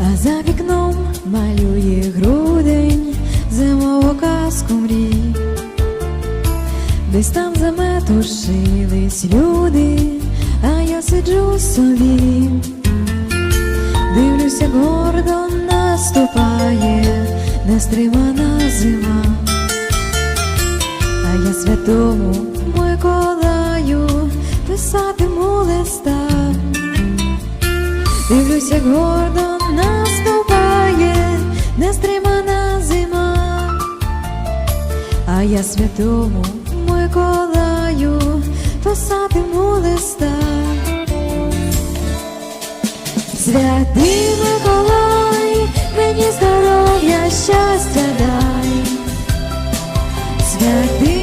а за вікном малює грудень зимову казку мрій. Десь там заметушились люди, а я сиджу собі, дивлюся, гордо наступає нестримана зима, а я святому Миколаю писатиму листа, дивлюся, як гордо наступає нестримана зима. А я святому Миколаю писатиму листа. Святий Миколай, мені здоров'я, щастя дай. Святий